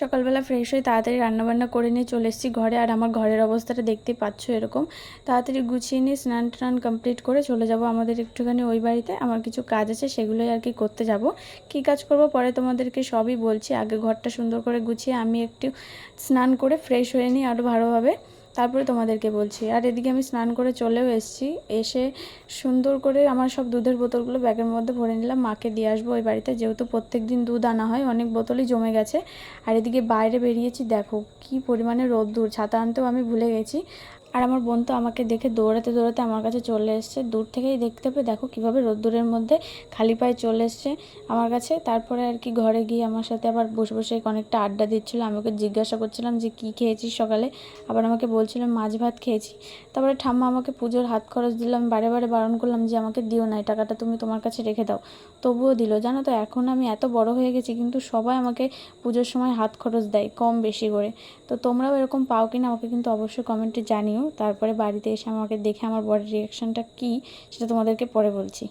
সকালবেলা ফ্রেশ হয়ে তাড়াতাড়ি রান্নাবান্না করে নিয়ে চলে এসেছি ঘরে। আর আমার ঘরের অবস্থাটা দেখতে পাচ্ছ এরকম। তাড়াতাড়ি গুছিয়ে নিয়ে স্নান টান কমপ্লিট করে চলে যাব আমাদের একটুখানি ওই বাড়িতে। আমার কিছু কাজ আছে, সেগুলোই আর কি করতে যাব। কি কাজ করব পরে তোমাদেরকে সবই বলছি। আগে ঘরটা সুন্দর করে গুছিয়ে আমি একটু স্নান করে ফ্রেশ হয়ে নিই আরও ভালোভাবে। তারপরে তোমাদেরকে বলছি, আর এদিকে আমি স্নান করে চলেও এসেছি। এসে সুন্দর করে আমার সব দুধের বোতলগুলো ব্যাগের মধ্যে ভরে নিলাম, মাকে দিয়ে আসব ওই বাড়িতে। যেহেতু প্রত্যেক দিন দুধ আনা হয়, অনেক বোতলই জমে গেছে। আর এদিকে বাইরে বেরিয়েছি, দেখো কি পরিমাণে রোদ্দুর, ছাতা আনতেও আমি ভুলে গেছি। আর আমার বোন তো আমাকে দেখে দৌড়াতে দৌড়াতে আমার কাছে চলে এসছে। দূর থেকেই দেখতে পেয়ে দেখো কীভাবে রোদ্দুরের মধ্যে খালি পায়ে চলে এসছে আমার কাছে। তারপরে আর কি ঘরে গিয়ে আমার সাথে আবার বসে বসে অনেকটা আড্ডা দিচ্ছিল। আমি ওকে জিজ্ঞাসা করছিলাম যে, কী খেয়েছিস সকালে? আবার আমাকে বলছিলাম মাছ ভাত খেয়েছি। তারপরে ঠাম্মা আমাকে পুজোর হাত খরচ দিলাম বারে বারে বারণ করলাম যে, আমাকে দিও না, এই টাকাটা তুমি তোমার কাছে রেখে দাও। তবুও দিল। জানো তো, এখন আমি এত বড় হয়ে গেছি কিন্তু সবাই আমাকে পুজোর সময় হাত খরচ দেয় কম বেশি করে। তো তোমরাও এরকম পাও কিনা আমাকে কিন্তু অবশ্যই কমেন্টে জানিও। তারপরে বাড়িতে এসে আমাকে দেখে আমার বডির রিয়াকশানটা কী সেটা তোমাদেরকে পরে বলছি।